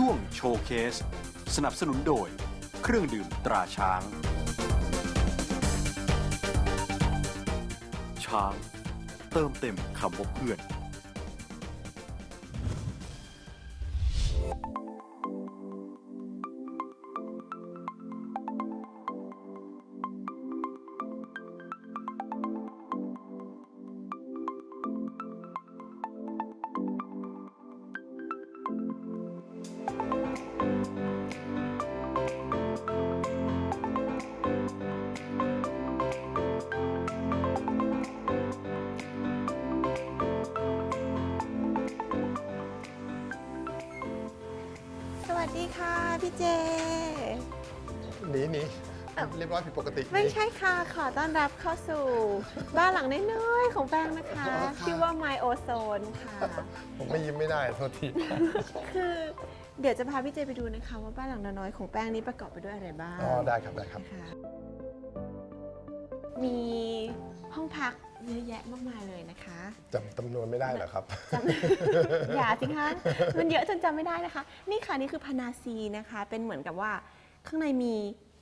ช่วงโชว์เคส สนับสนุนโดย เครื่องดื่มตราช้าง ช้าง เติมเต็มคำว่าเพื่อน พี่เจ หนีหนีอ้าวเรียบร้อยผิดปกติไม่หนีใช่ค่ะ ขอต้อนรับเข้าสู่ บ้านหลังน้อยๆของแป้งนะคะ อ๋อค่ะ ชื่อว่า My Ozone ค่ะ ผมไม่ยิ้มไม่ได้โทษที คือ เดี๋ยวจะพาพี่เจไปดูนะคะว่าบ้านหลังน้อยๆของแป้งนี้ประกอบไปด้วยอะไรบ้างอ๋อได้ครับได้ครับ นะคะมีห้องพัก เยอะแยะมากมายเลยนะคะจำจำนวนไม่ได้เหรอครับ จำ อย่าสิคะมันเยอะจนจำไม่ได้นะคะ นี่ค่ะนี่คือพานาซีนะคะ เป็นเหมือนกับว่าข้างในมี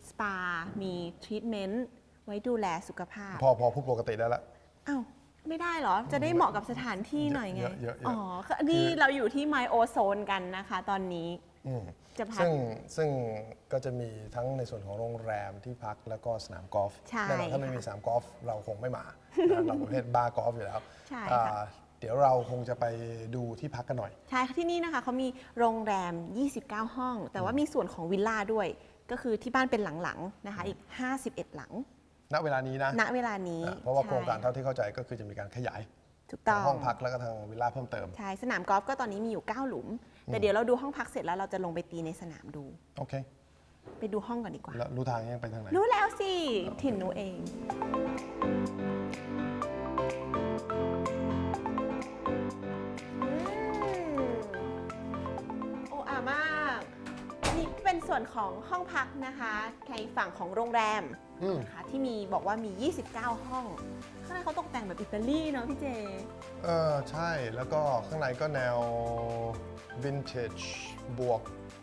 สปา มีทรีทเมนต์ไว้ดูแลสุขภาพพอพอพูดปกติได้ละ อ้าวไม่ได้เหรอ จะได้เหมาะกับสถานที่หน่อยไง เยอะเยอะเยอะ อ๋อคือนี่เราอยู่ที่ My Ozone กันนะคะ ตอนนี้ อืมจะพัก ซึ่งซึ่งก็จะมีทั้งในส่วนของโรงแรมที่พักแล้วก็สนามกอล์ฟใช่แน่นอนถ้าไม่มีสนามกอล์ฟเราคงไม่มานะเราประเภทบาร์กอล์ฟอยู่แล้วใช่อ่าค่ะเดี๋ยวเราคงจะไปดูที่พักกันหน่อย ใช่ค่ะที่นี่นะคะเขามีโรงแรม 29 ห้อง แต่ว่ามีส่วนของวิลล่าด้วย ก็คือที่บ้านเป็นหลังๆนะคะ อีก 51 หลัง ณเวลานี้นะณเวลานี้อะเพราะว่าใช่โครงการเท่าที่เข้าใจก็คือจะมีการขยายถูกต้องห้องพักแล้วก็ทางวิลล่าเพิ่มเติม ใช่สนามกอล์ฟก็ตอนนี้มีอยู่ 9 หลุม แต่เดี๋ยวเราดูห้องพักเสร็จแล้วเราจะลงไปตีในสนามดู โอเค ไปดูห้องก่อนดีกว่า แล้วรู้ทางยังไปทางไหน รู้แล้วสิ ถิ่นหนูเองอืมโอ้อามาก นี่เป็นส่วนของห้องพักนะคะในฝั่งของโรงแรมอืมนะคะที่มีบอกว่ามี 29 ห้อง ข้างในเขาตกแต่งแบบอิตาลีเนาะพี่เจ เออใช่ แล้วก็ข้างในก็แนว วินเทจบวก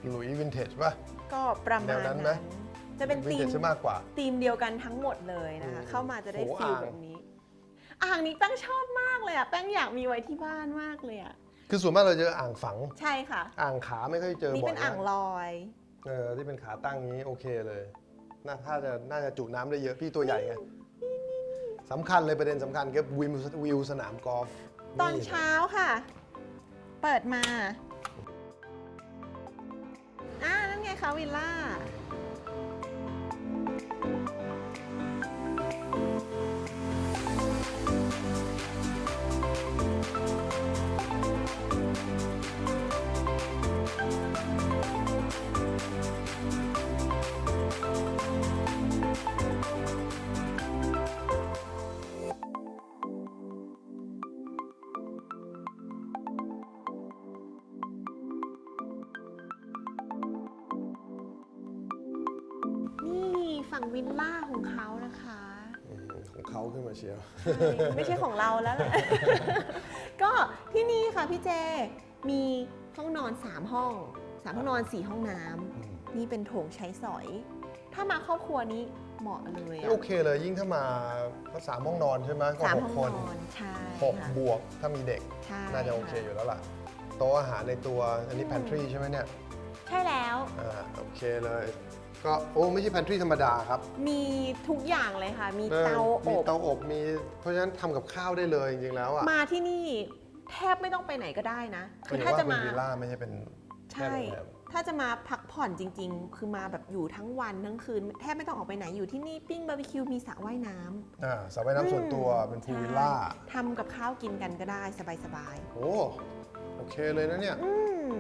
หลุยวินเทจป่ะ ก็ประมาณแนวนั้นั้นนไหม จะเป็นวินธีเทมจมากกว่า ธีมเดียวกันทั้งหมดเลยนะคะ อืมเข้ามาจะได้โหฟิลอ่าง แบบนี้ อ่างนี้แป้งชอบมากเลยอะแป้งอยากมีไว้ที่บ้านมากเลยอะคือส่วนมากเราเจออ่างฝัง ใช่ค่ะ อ่างขาไม่ค่อยเจอนี่บ่อเป็ยนอ่างนะลอย เออที่เป็นขาตั้งนี้โอเคเลยน่าถ้าจะน่าจะจุน้ำได้เยอะพี่ตัวใหญ่ไงสำคัญเลยประเด็นสำคัญคือวิววิวสนามกอล์ฟตอนเช้าค่ะ เปิดมา คะวิลล่า วิลล่าของเขานะคะอืมของเขาขึ้นมาเชียว ใช่ไม่ใช่ของเราแล้วแหละ ก็ที่นี่ค่ะพี่เจ มีห้องนอน 3 ห้อง 3 ห้องนอน 4 ห้องน้ำนี่เป็นโถงใช้สอย ถ้ามาครอบครัวนี้เหมาะเลยอะโอเคเลยยิ่งถ้ามาก็สามห้องนอนใช่ไหมก็สามหห้กองคนนอนใช่หกค่ะบวกถ้ามีเด็ก ใช่น่าจะโอเคค่ะอยู่แล้วล่ะโต๊ะอาหารในตัวอันนี้ pantry ใช่ไหมเนี่ย ใช่แล้ว อ่าโอเคเลย ก็โอ้ไม่ใช่ pantry ธรรมดาครับ มีทุกอย่างเลยค่ะ มีออเตาอมีบ เตาอบมีเพราะฉะนั้นทำกับข้าวได้เลยจริงๆแล้วอะมาที่นี่แทบไม่ต้องไปไหนก็ได้นะหคือมยถึงถ้าว่าจะเป็นมาวิลล่าไม่ใช่เป็นแค่ใช่ โรงแรมถ้าจะมาพักผ่อนจริง ๆ คือมาแบบอยู่ทั้งวันทั้งคืน แทบไม่ต้องออกไปไหนอยู่ที่นี่ปิ้งบาร์บีคิวมีสระว่ายน้ำอ่าสระว่ายน้ำส่วนตัวเป็นพูลใช่วิลล่าทำกับข้าวกินกันก็ได้สบายโอ้โอเคเลยนะเนี่ย ๆอืม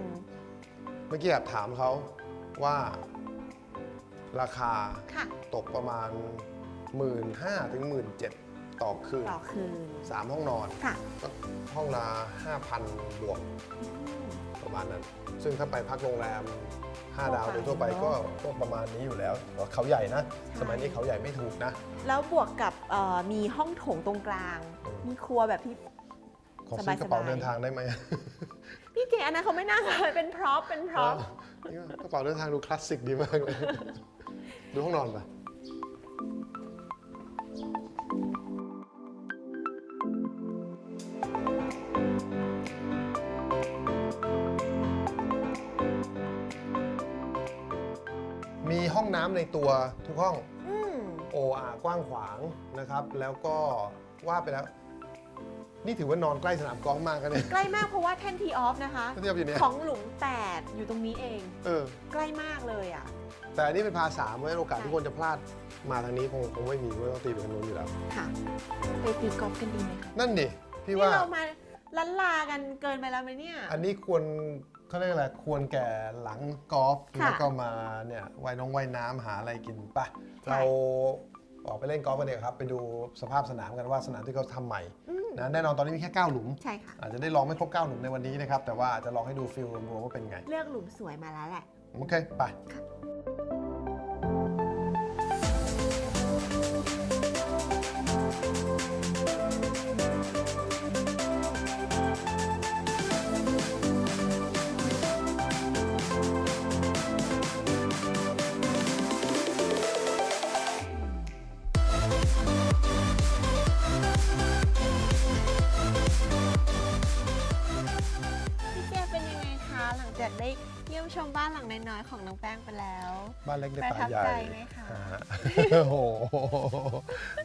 เมื่อกี้แอบถามเขาว่า ราคาค่ะ ตกประมาณ 1 5ื่นถึงหมื่นเต่อคืนต่อคืน สามห้องนอนค่ะ ก็ห้องละ5,000 บวกอืมประมาณนั้น ซึ่งถ้าไปพักโรงแรม 5 ดาวทั่โดวยไปทั่วไปก็เนอะก็ประมาณนี้อยู่แล้วแต่ว่าเขาใหญ่นะใช่สมัยนี้เขาใหญ่ไม่ถูกนะ แล้วบวกกับเอ่อมีห้องโถงตรงกลางอืมมีครัวแบบที่ ขอซื้อกระเป๋าเดินทางได้ไหม พี่เจอันนั้นเขาไม่น่าเลยเป็นพร็อพเป็นพร็อพ นี่ก็กระเป๋าเดินทางดูคลาสสิกดีมากเลย ดูห้องนอนปะมีห้องน้ำในตัวทุกห้อง อืม โออากว้างขวางนะครับ แล้วก็ว่าไปแล้ว นี่ถือว่านอนใกล้สนามกอล์ฟมากกันเนี่ย ใกล้มากเพราะว่าแท่นทีออฟนะคะเทียบอยู่เนี่ย ของหลุม 8 อยู่ตรงนี้เอง เออ ใกล้มากเลยอะ แต่อันนี้เป็นพาสามเพราะฉะนั้นโอกาสใช่ที่คนจะพลาดมาทางนี้คงคงไม่มีเพราะว่าต้องตีไปทางนู้นอยู่แล้ว ค่ะ ไปตีกอล์ฟกันดีไหมคะนั่นดิพี่นี่ว่าเรามาลันลากันเกินไปแล้วไหมเนี่ย อันนี้ควรเขาเรียกอะไรควรแก่หลังกอล์ฟค่ะแล้วก็มาเนี่ยว่ายน้องว่ายน้ำหาอะไรกินปะใช่ เราออกไปเล่นกอล์ฟกันเถอะครับ ไปดูสภาพสนามกันว่าสนามที่เขาทำใหม่อืมนะแน่นอนตอนนี้มีแค่ 9 หลุม ใช่ค่ะ อาจจะได้ลองไม่ครบ 9 หลุมในวันนี้นะครับ แต่ว่าอาจจะลองให้ดูฟิลรวมๆว่าเป็นไง เลือกหลุมสวยมาแล้วแหละ โอเค ไป ได้เยี่ยมชมบ้านหลังน้อยๆของน้องแป้งไปแล้วบ้านเล็กในประป่าทับใหญ่ใจไหมคะอ่าฮะโอ้โห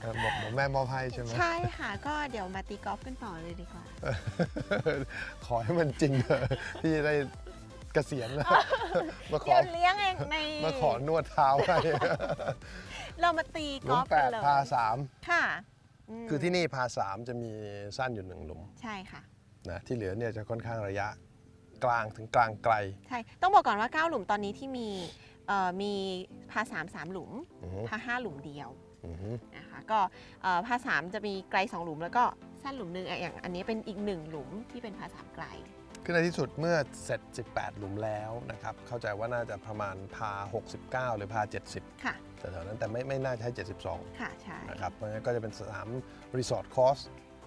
บอกบอกแม่มอบให้ใช่ไหม ใช่ค่ะก็เดี๋ยวมาตีกอล์ฟกันต่อเลยดีกว่า ขอให้มันจริงเถอะพี่จะได้เกษียณแล้วมาขเดี๋อยวเลี้ยงเองในมาขอนวดเท้าให้เรามาตีหกลุอมล์ฟแปกันดเลยพาสามค่ะมคือที่นี่พาสามจะมีสั้นอยู่หนึ่งหลุมใช่ค่ะ นะที่เหลือเนี่ยจะค่อนข้างระยะ กลางถึงกลางไกล ใช่ ต้องบอกก่อนว่า 9 หลุมตอนนี้ที่มีเอ่อมีพาสามสามหลุมอือฮึพาห้าหลุมเดียวอือฮึนะคะก็เอ่อพาสามจะมีไกล2หลุม แล้วก็สั้นหลุมหนึ่งอะอย่างอันนี้เป็นอีกหนึ่งหลุมที่เป็นพาสามไกล คือในที่สุดเมื่อเสร็จ 18 หลุมแล้วนะครับ เข้าใจว่าน่าจะประมาณพา 69 หรือพา 70ค่ะ แต่แถวๆนั้นแต่ไม่ไม่น่าจะใช้ 72 ค่ะใช่ นะครับ เพราะงั้นก็จะเป็นสนามรีสอร์ทคอร์ส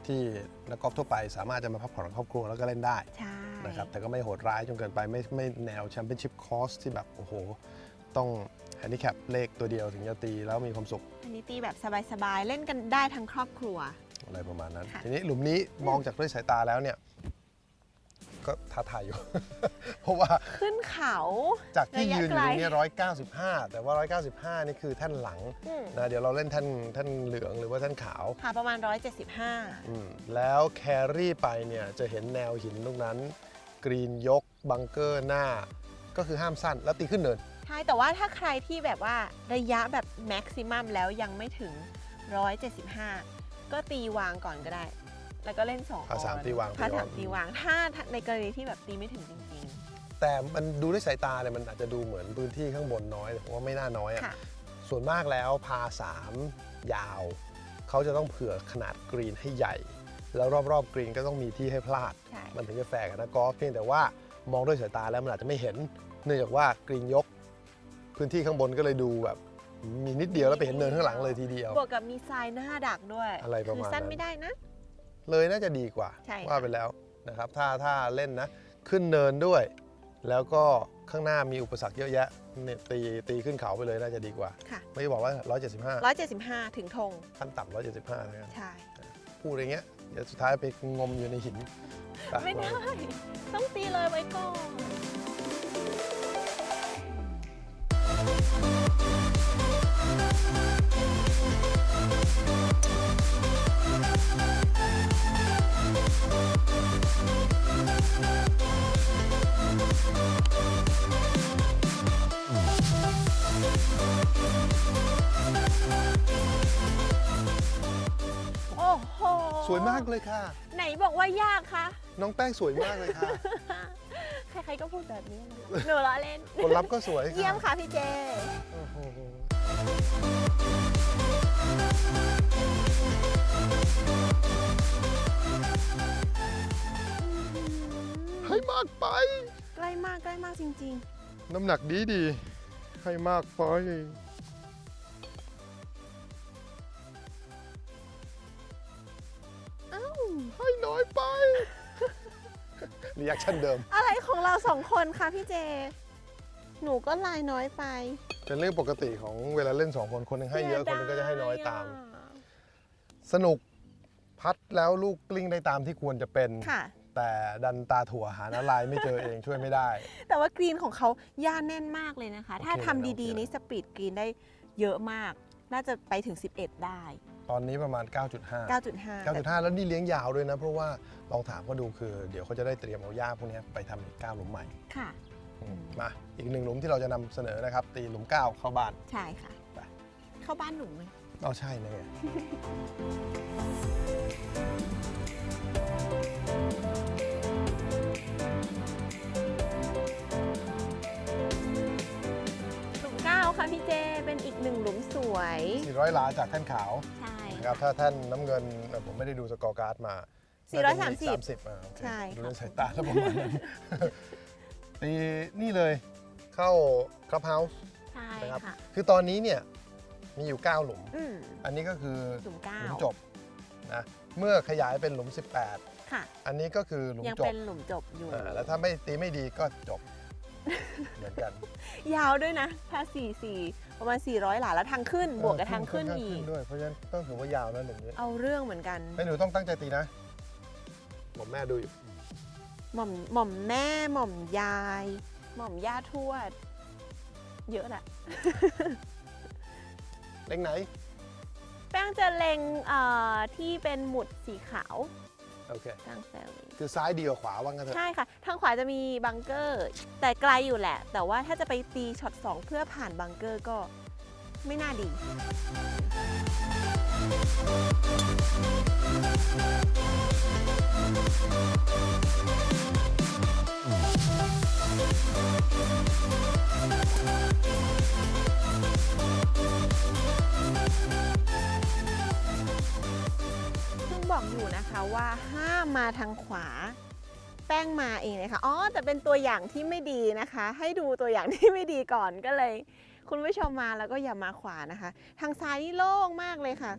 ที่นักกอล์ฟทั่วไปสามารถจะมาพักผ่อนกับครอบครัวแล้วก็เล่นได้ ใช่ นะครับแต่ก็ไม่โหดร้ายจนเกินไปไม่ไม่แนวแชมเปี้ยนชิพคอร์สที่แบบโอ้โห ต้องแฮนดิแคปเลขตัวเดียวถึงจะตีแล้วมีความสุขอันนี้ตีแบบสบายๆ เล่นกันได้ทั้งครอบครัว อะไรประมาณนั้น ค่ะ ทีนี้หลุมนี้มองจากด้วยสายตาแล้วเนี่ย ก็ท้าทายอยู่ เพราะว่าขึ้นเขาจากที่ระยะยืนอยู่ตรงเนี้ไกลร้อยเก้าสิบห้าแต่ว่าร้อยเก้าสิบห้านี่คือแท่านหลังอืมนะเดี๋ยวเราเล่นแท่านแท่านเหลืองหรือว่าแท่านขาวค่ะประมาณ 175อืมแล้วแครี่ไปเนี่ยจะเห็นแนวหินตรงนั้น กรีนยกบังเกอร์หน้า ก็คือห้ามสั้นแล้วตีขึ้นเนินใช่แต่ว่าถ้าใครที่แบบว่าระยะแบบแม็กซิมัมแล้วยังไม่ถึง 175 ก็ตีวางก่อนก็ได้ แล้วก็เล่น2อพาสามตีวางพาสามตีตีวางวาง ถ้าในกรณีที่แบบตีไม่ถึงจริงแต่มันดูด้วยสายตาเนี่ยมันอาจจะดูเหมือนพื้นที่ข้างบนน้อยแต่ผมว่าไม่น่าน้อยๆอะค่ะส่วนมากแล้วพาสามยาว เขาจะต้องเผื่อขนาดกรีนให้ใหญ่ แล้วรอบๆกรีนก็ต้องมีที่ให้พลาดใช่มันถึงจะแฟร์กับนักกอล์ฟเพียงแต่ว่ามองด้วยสายตาแล้วมันอาจจะไม่เห็น เนื่องจากว่ากรีนยก พื้นที่ข้างบนก็เลยดูแบบมีนิดเดียวแล้วไปเห็นเนินข้างหลังเลยทีเดียว บวกกับมีทรายหน้าดักด้วย อะไรประมาณคือสั้นนั้นไม่ได้นะ เลยน่าจะดีกว่า ใช่ค่ะ ว่าไปแล้วนะครับถ้าถ้าเล่นนะขึ้นเนินด้วย แล้วก็ข้างหน้ามีอุปสรรคเยอะแยะเนี่ยตีตีขึ้นเขาไปเลยน่าจะดีกว่าค่ะ ไม่ได้บอกว่า 175 175 ถึงธงขั้นต่ำ175นะครับใช่ พูดอย่างเงี้ยเดี๋ยวสุดท้ายไปงมอยู่ในหินปไม่ได้ ต้องตีเลยไว้ก่อน โอ้โหสวยมากเลยค่ะ ไหนบอกว่ายากคะ น้องแป้งสวยมากเลยค่ะ ใครๆก็พูดแบบนี้นะหนูล้อเล่น ผลลัพธ์ก็สวยค่ะเยี่ยมค่ะพี่เจ โอ้โห ให้มากไป ใกล้มากใกล้มากจริง น้ำหนักดีดีให้มากไปๆอ้าวให้น้อยไป รีแอคชั่นเดิม อะไรของเราสองคนคะพี่เจ หนูก็ลายน้อยไปเป็นเรื่องปกติของเวลาเล่นสองคน คนหนึงให้เยอะ คนหนึงก็จะให้น้อยตาม เสีดย สนุกพัดแล้วลูกกลิ้งได้ตามที่ควรจะเป็น ค่ะ แต่ดันตาถั่วหาน้าลายไม่เจอเองช่วยไม่ได้ แต่ว่ากรีนของเขาย่าแน่นมากเลยนะคะ โอเคถ้าทำโอดีเค ๆ นี่สปีดกรีนได้เยอะมาก น่าจะไปถึง 11 ได้ ตอนนี้ประมาณ 9.5 9.5 9.5 แล้วนี่เลี้ยงยาวด้วยนะ เพราะว่าลองถามเขาดูคือ เดี๋ยวเขาจะได้เตรียมเอาหญ้าพวกนี้ไปทำอีก9หลุมใหม่ค่ะ อืมมาอีกหนึ่งหลุมที่เราจะนำเสนอนะครับ ตีหลุม9เข้าบ้าน ใช่ค่ะ ไป เข้าบ้านหนูไหม เอาใช่นะไงหลุมเก้าค่ะพี่เจเป็นอีกหนึ่งหลุมสวย 400หลาจากแท่นขาวใช่ นะครับถ้าแท่นน้ำเงินเอ่อผมไม่ได้ดูสกอร์การ์ดมา430น่าจะมี30อ่าโอเคใช่ดูค่ะในสายตาแล้วประมาณนั้นตีนี่เลยเข้าคลับเฮาส์ใช่นะครับค่ะ คือตอนนี้เนี่ย มีอยู่ 9 หลุม อืม อันนี้ก็คือหลุมเก้า หลุมจบนะเมื่อขยายเป็นหลุม ค่ะ 18 อันนี้ก็คือหลุมยังจบเป็นหลุมจบอยู่ อ่าแล้วถ้าไม่ตีไม่ดีก็จบ เหมือนกันยาวด้วยนะ ถ้า4 4ประมาณ 400 หลาแล้วทางขึ้น บวกกับทางขึ้นค่อีขึ้กด้วยเพราะฉะนั้นต้องถือว่ายาวนะหนึ่งนี้เอาเรื่องเหมือนกันให้หนูต้องตั้งใจตีนะผมแม่ดูอยู่ หม่อมหม่อมแม่หม่อมยาย หม่อมย่าทวด เยอะแหละ เล็งไหน แป้งจะเล็งเอ่อที่เป็นหมุดสีขาวโอเคทางแซลลี่คือซ้ายดีกว่าขวาว่างั้นเถอะใช่ค่ะ ทางขวาจะมีบังเกอร์ แต่ไกลอยู่แหละ แต่ว่าถ้าจะไปตีช็อต 2 เพื่อผ่านบังเกอร์ก็ไม่น่าดี ซึ่งบอกอยู่นะคะว่าห้ามมาทางขวา แป้งมาเองเลยค่ะอ๋อแต่เป็นตัวอย่างที่ไม่ดีนะคะ ให้ดูตัวอย่างที่ไม่ดีก่อนก็เลย คุณผู้ชมมาแล้วก็อย่ามาขวานะคะ ทางซ้ายนี่โล่งมากเลยค่ะ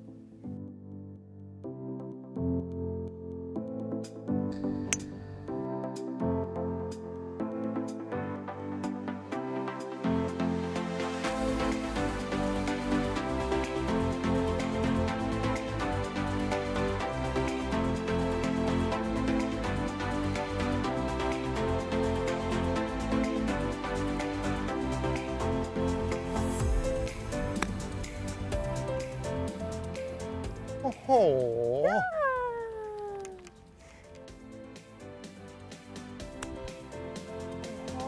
โอ้โห โอ้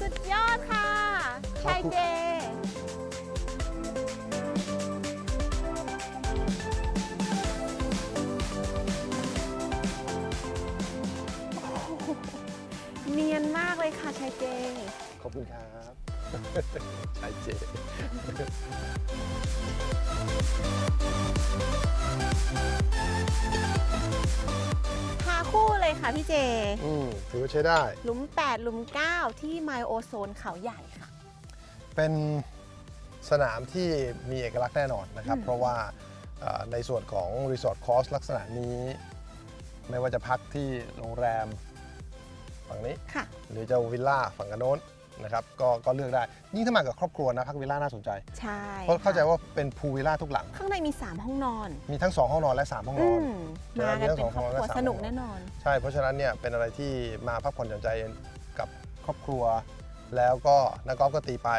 สุดยอดค่ะขอบชายคุณเจ เนียนมากเลยค่ะชายเจ ขอบคุณครับ ใช่เจพาคู่เลยค่ะพี่เจ อืมถือว่าใช้ได้ หลุม 8 หลุม 9 ที่ไมโอโซนเขาใหญ่ค่ะ เป็นสนามที่มีเอกลักษณ์แน่นอนนะครับอืมเพราะว่าเอ่อในส่วนของรีสอร์ทคอร์สลักษณะนี้ ไม่ว่าจะพักที่โรงแรมฝั่งนี้ ค่ะ หรือจะวิลล่าฝั่งกันโน้น นะครับก็ก็เลือกได้ยิ่งถ้ามากับครอบครัวนะพักวิลล่าน่าสนใจ ใช่เพราะเข้าใจค่ะว่าเป็นพูลวิลล่าทุกหลัง ข้างในมี 3 ห้องนอน มีทั้ง 2 ห้องนอนและ 3 ห้องนอือนมเวลามากันมีทั้งเป็นสองครอบครัวห้องและสามสนุกห้องแน่นอน ใช่เพราะฉะนั้นเนี่ยเป็นอะไรที่มาพักผ่อนหย่อนใจกับครอบครัว แล้วก็นักกอล์ฟก็ตีไป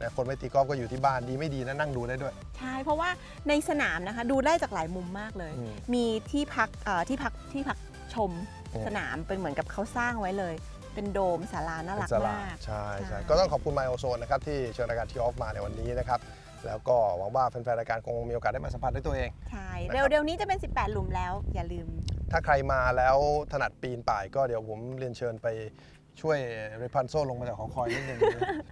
นะคนไม่ตีกอล์ฟก็อยู่ที่บ้านดีไม่ดีนะนั่งดูได้ด้วย ใช่ เพราะว่าในสนามนะคะดูได้จากหลายมุมมากเลย อืมมีที่พักเอ่อที่พักที่พักชมอืม สนามเป็นเหมือนกับเขาสร้างไว้เลย เป็นโดมศาลาน่ารักเป็นสลมากใช่ใช่ใช่ก็ต้องขอบคุณไมโอโซนนะครับที่เชิญรายการทีออฟมาในวันนี้นะครับแล้วก็หวังว่าแฟนๆรายการคงมีโอกาสได้มาสัมผัสด้วยตัวเอง ใช่นะครับ เร็วๆนี้จะเป็น 18 หลุมแล้ว อย่าลืม ถ้าใครมาแล้วถนัดปีนป่ายก็เดี๋ยวผมเรียนเชิญไปช่วยเรพันโซลงมาจากหอคอยนิดนึง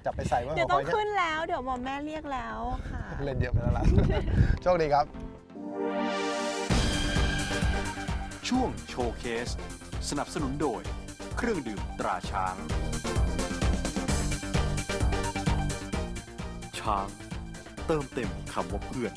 จับไปใส่ไว่าหเดี๋ยอวคต้อองยเนี่ยขึ้นแล้ว เดี๋ยวหมอมแม่เรียกแล้วค่ะ เล่นเยอะไปแล้วล่ะ โชคดีครับ ช่วงโชว์เคส สนับสนุนโดย เครื่องดื่มตราช้าง ช้าง เติมเต็มคำว่าเพื่อน